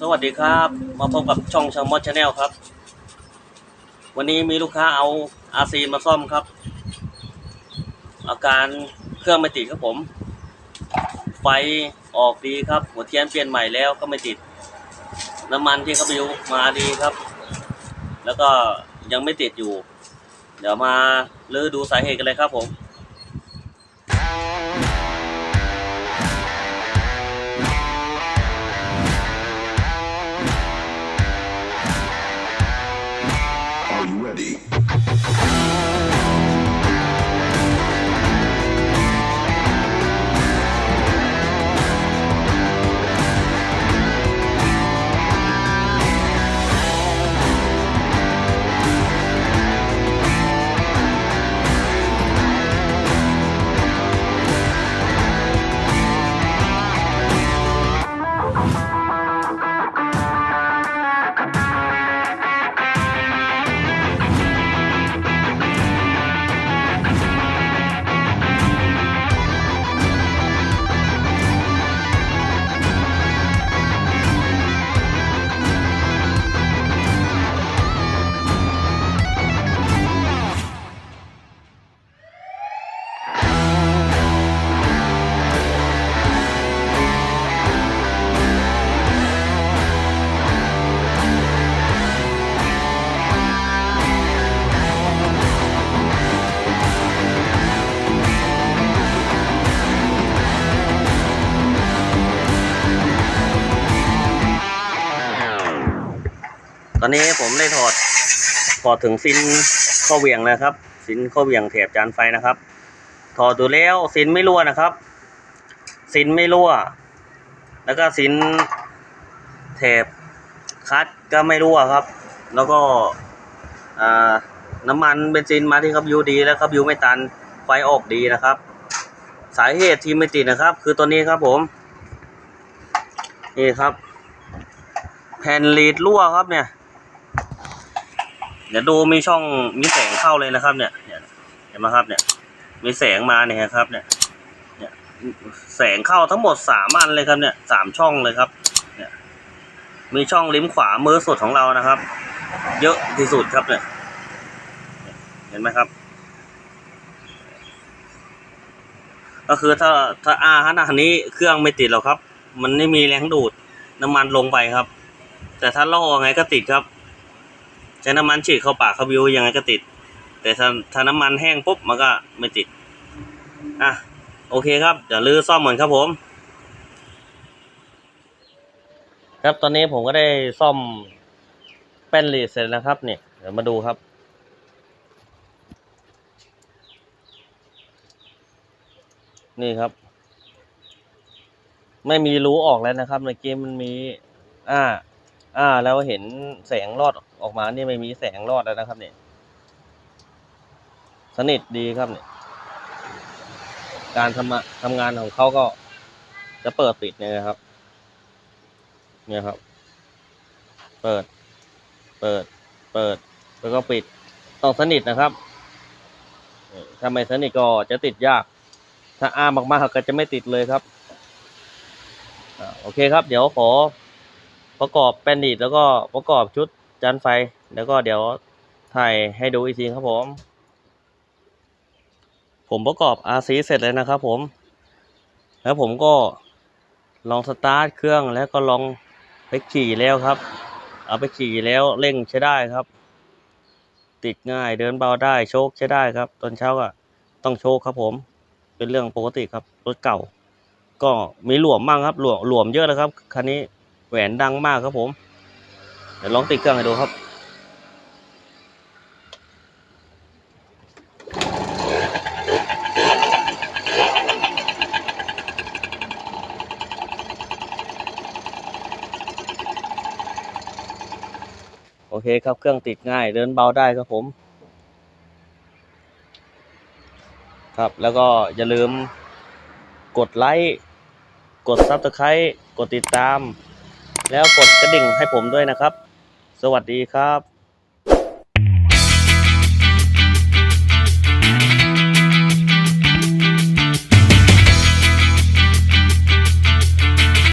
สวัสดีครับ มาพบกับช่องชางมอชแนลครับ วันนี้มีลูกค้าเอาอาซีมาซ่อมครับ อาการเครื่องไม่ติดครับผม ไฟออกดีครับ หัวเทียนเปลี่ยนใหม่แล้วก็ไม่ติด น้ำมันที่เขาไปยุมาดีครับ แล้วก็ยังไม่ติดอยู่ เดี๋ยวมาลือดูสาเหตุกันเลยครับผม ตอนนี้ผมได้ถอดถอดถึงซินข้อเหวี่ยงนะครับซินข้อเหวี่ยงแถบจานไฟนะครับ ถอดดูแล้วซินไม่รั่วนะครับซินไม่รั่ว แล้วก็ซินแถบคัดก็ไม่รั่วครับ แล้วก็น้ำมันเบนซินมาที่ครับยูดีแล้วครับยูไม่ตันไฟออกดีนะครับ สาเหตุที่ไม่ติดนะครับ คือตัวนี้ครับผมนี่ครับ แผ่นลีดรั่วครับเนี่ย เดี๋ยวดูมีช่องมีแสงเข้าเลยนะครับ เนี่ยเนี่ยเห็นไหมครับเนี่ย มีแสงมาเนี่ยครับ เนี่ย เนี่ยแสงเข้าทั้งหมดสามอันเลยครับเนี่ยสามช่องเลยครับ เนี่ย มีช่องริมขวามือสุดของเรานะครับ เยอะที่สุดครับเนี่ย เห็นไหมครับ ก็คือถ้าถ้าอาขนาดนี้เครื่องไม่ติดหรอกครับ มันไม่มีแรงดูดน้ำมันลงไปครับ แต่ถ้าล่อไงก็ติดครับ ช้น้ำมันฉีดเข้าปากเข้าวิวยังไงก็ติด แต่ถ้าถ้าน้ำมันแห้งปุ๊บมันก็ไม่ติด อะ โอเคครับ เดี๋ยวลื้อซ่อมเหมือนครับผม ครับตอนนี้ผมก็ได้ซ่อมแป้นลีดเสร็จแล้วครับเนี่ยเดี๋ยวมาดูครับนี่ครับ ไม่มีรูออกแล้วนะครับในเกมมันมี อ่า อ่า แล้วเห็นแสงรอดออกมานี่ไม่มีแสงรอดแล้วนะครับ เนี่ย สนิทดีครับเนี่ย การทำงานทำงานของเขาก็จะเปิดปิดเนี่ยครับ เนี่ยครับ เปิด เปิด เปิด แล้วก็ปิด ต้องสนิทนะครับ ถ้าไม่สนิทก็จะติดยาก ถ้าอ้ามากๆก็จะไม่ติดเลยครับอโอเคครับ เดี๋ยวขอ ประกอบแปนดีดแล้วก็ประกอบชุดจานไฟ แล้วก็เดี๋ยวถ่ายให้ดูอีกทีครับผม ผมประกอบ RC เสร็จเลยนะครับผม แล้วผมก็ลองสตาร์ทเครื่องแล้วก็ลองไปขี่แล้วครับ เอาไปขี่แล้วเร่งใช้ได้ครับ ติดง่ายเดินเบาได้โชคใช้ได้ครับ ตอนเช้าก็ต้องโชคครับผม เป็นเรื่องปกติครับรถเก่า ก็มีหลวมบ้างครับหลวมหลวมเยอะนะครับคันนี้ แหวนดังมากครับผม เดี๋ยวลองติดเครื่องให้ดูครับ โอเคครับเครื่องติดง่าย เดินเบาได้ครับผมครับ แล้วก็อย่าลืมกดไลค์ กด Subscribe กดติดตาม แล้วกดกระดิ่งให้ผมด้วยนะครับ สวัสดีครับ